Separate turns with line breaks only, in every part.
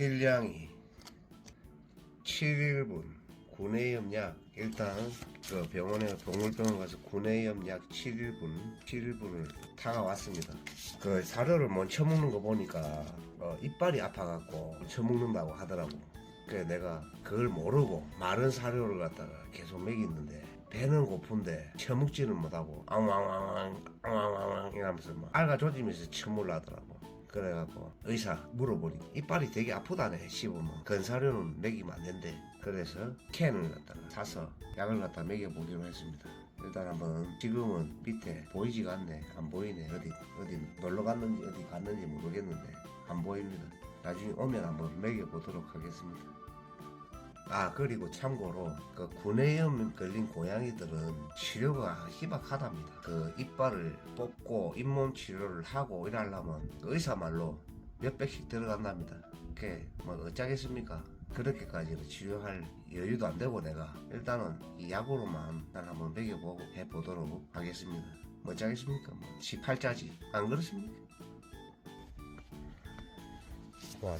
길냥이 7분 구내염 약 일단 그 병원에 동물병원 가서 구내염 약 7일분 7일분을 타가 왔습니다. 그 사료를 못 쳐먹는 거 보니까 어, 이빨이 아파갖고 쳐먹는다고 하더라고. 그래 내가 그걸 모르고 마른 사료를 갖다가 계속 먹이는데 배는 고픈데 처먹지는 못하고 앙왕왕왕 앙왕왕왕 이러면서 막 알가 조지면서 침을 하더라고. 그래갖고 의사 물어보니 이빨이 되게 아프다네 씹으면. 건사료는 먹이면 안 된대. 그래서 캔을 갖다가 사서 약을 갖다 먹여보기로 했습니다. 일단 한번 지금은 밑에 보이지가 않네. 안 보이네. 어디 어디 놀러 갔는지 어디 갔는지 모르겠는데 안 보입니다. 나중에 오면 한번 먹여보도록 하겠습니다 아 그리고 참고로 그 구내염 걸린 고양이들은 치료가 희박하답니다. 그 이빨을 뽑고 잇몸 치료를 하고 이러려면 그 의사 말로 몇 백씩 들어간답니다. 그게 뭐 어쩌겠습니까? 그렇게까지는 치료할 여유도 안 되고 내가 일단은 이 약으로만 난 한번 먹여보고 해보도록 하겠습니다. 뭐 어쩌겠습니까? 뭐 18자지 안 그렇습니까? 와,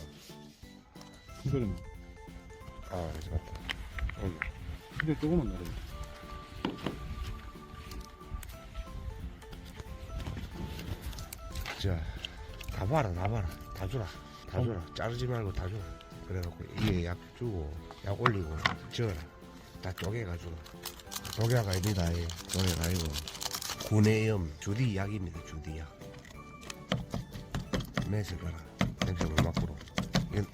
이거는
아 맞다.
근데 조금만 나려.
자, 다 봐라, 다 봐라, 다 주라, 다 주라, 자르지 말고 다 주라. 그래갖고 이게 약 주고, 약 올리고, 저어라. 다 쪼개가지고. 쪼개가 아닙니다, 예. 쪼개가 아니고. 구내염 주디 약입니다, 주디 약. 냄새 봐라. 냄새 못 맡고로.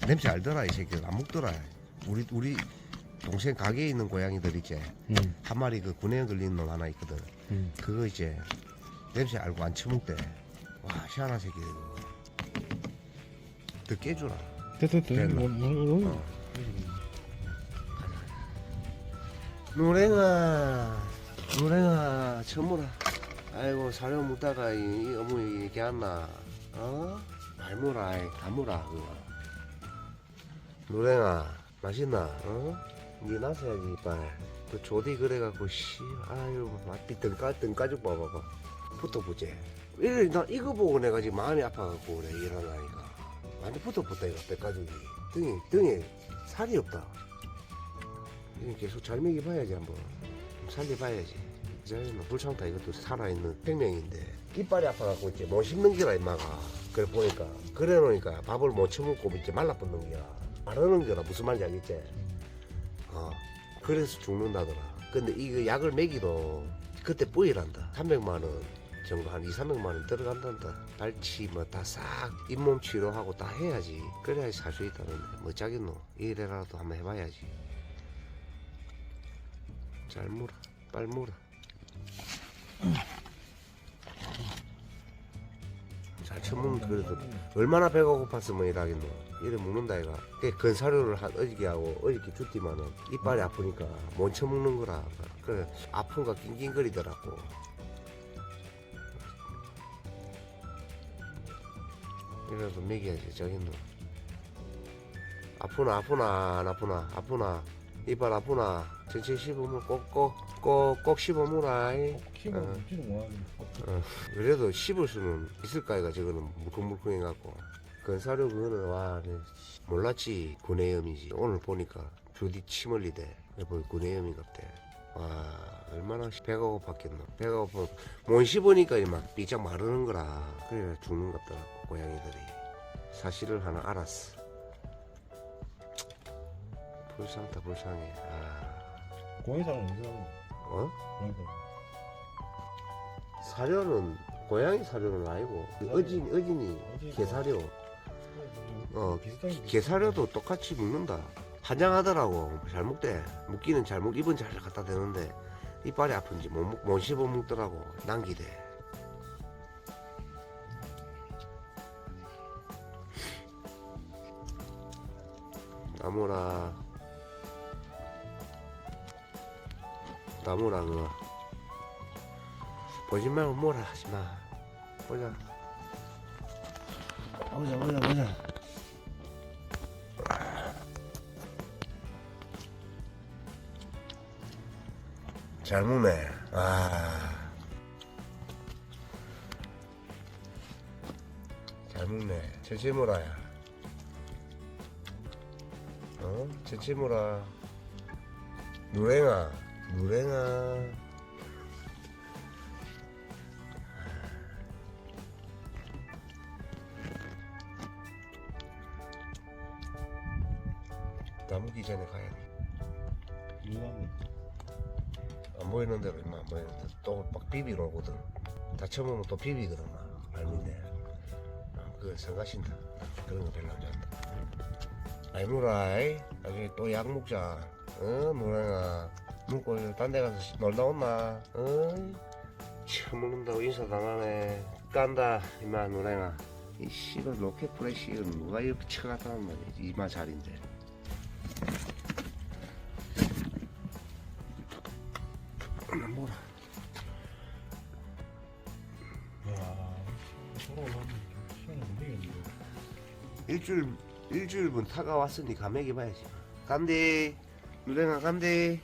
냄새 알더라, 이 새끼들. 안 먹더라. 우리, 우리 동생 가게에 있는 고양이들 있지.
응.
한 마리 그 구내염 걸린 놈 하나 있거든.
응.
그거 이제 냄새 알고 안 처먹대. 와 희한한 새끼. 더 깨주라.
됐다 됐다.
됐나?
뭐, 뭐, 뭐.
어. 노랭아, 노랭아, 처물아. 아이고 사료 묻다가 이, 이 어머니 왔나? 어? 말무라, 다무라 그거. 노랭아, 맛있나? 어? 니 나서야지 이빨. 또 조디 그래갖고 씨, 아유 맛비 등까 등가죽 봐봐봐. 붙어보지. 이래 나 이거 보고 내가 지금 마음이 아파갖고 그래 일어나니까. 완전 붙어붙다 이거 뼈가죽이. 등이 등에 살이 없다. 이거 계속 잘 먹여봐야지 한번. 좀 살려봐야지. 이제 뭐 불창타 이것도 살아있는 생명인데 이빨이 아파갖고 이제 못 씹는 기라 임마가. 그래 보니까 그래 놓으니까 밥을 못 처먹고 이제 말라붙는 기라. 마르는 거라 무슨 말인지 알겠지? 어. 그래서 죽는다더라. 근데 이거 약을 먹이도 그때 뿌이란다. 300만 원 정도 한 2, 300만 원 들어간단다. 발치 뭐 다 싹 잇몸 치료하고 다 해야지. 그래야지 살 수 있다는데 뭐 짜겠노. 이래라도 한번 해봐야지. 잘 물어. 빨 물어. 잘 처먹는 그래도 얼마나 배가 고팠으면 일하겠노. 이래 먹는다 이가. 그 건사료를 한 어저께 하고 어저께 줬지만은 이빨이 아프니까 못 처먹는 거라. 그래 아픈 거 낑낑거리더라고. 이래도 먹여야지 저기는 아프나 아프나 안 아프나 아프나 이빨 아프나 전체 씹으면 꼭꼭 꼭 꼭 씹어무라.
키가
어.
없지는 뭐하네.
어, 그래도 씹을 수는 있을까 이가 저거는 물컹물컹해갖고. 건사료 그거는 와 네, 몰랐지. 구내염이지. 오늘 보니까 주디 침 흘리대. 여보 구내염이 같대. 와 얼마나 배가 고팠겠노. 배가 고파 못 씹으니까 막 삐짝 마르는 거라. 그래 죽는 것 같더라고 고양이들이. 사실을 하나 알았어. 불쌍다 불쌍해. 아.
어디서 하는
어?
고양이사.
사료는 고양이 사료는 아니고 어진 어진이 개사료. 어 개사료도 똑같이 먹는다. 환장하더라고. 잘 먹대 먹기는 잘 먹 입은 잘 갖다 대는데 이빨이 아픈지 못, 먹- 못 씹어 먹더라고. 남기대. 나무라 나무라 그거 보지 말고 뭐라 하지 마 보자 보자 보자 보자 잘 먹네. 아. 잘 먹네. 천천히 먹어야. 어? 채치무라 누랭아 누랭아 나무기 전에 가야 돼.
누나는
안 보이는 대로 임마 안 보이는 대로 또막 비비러 오거든. 다쳐보면 또 비비거든 막. 알미네. 어, 그거 생각신다. 그런 거 별로 안 좋아한다. 아이 누라이 나중에 또 약 먹자. 어 누나가 먹고 딴데 가서 놀다 온나? 어 처음 먹는다고 인사 당하네. 깐다 임마 누나가 이 씨발 로켓 프레쉬를 누가 이렇게 쳐갔다는 말이야 이마 자리인데. 뭐라 일주일 일주일분 타가 왔으니 감액이 봐야지. 간대 누랭아 간대.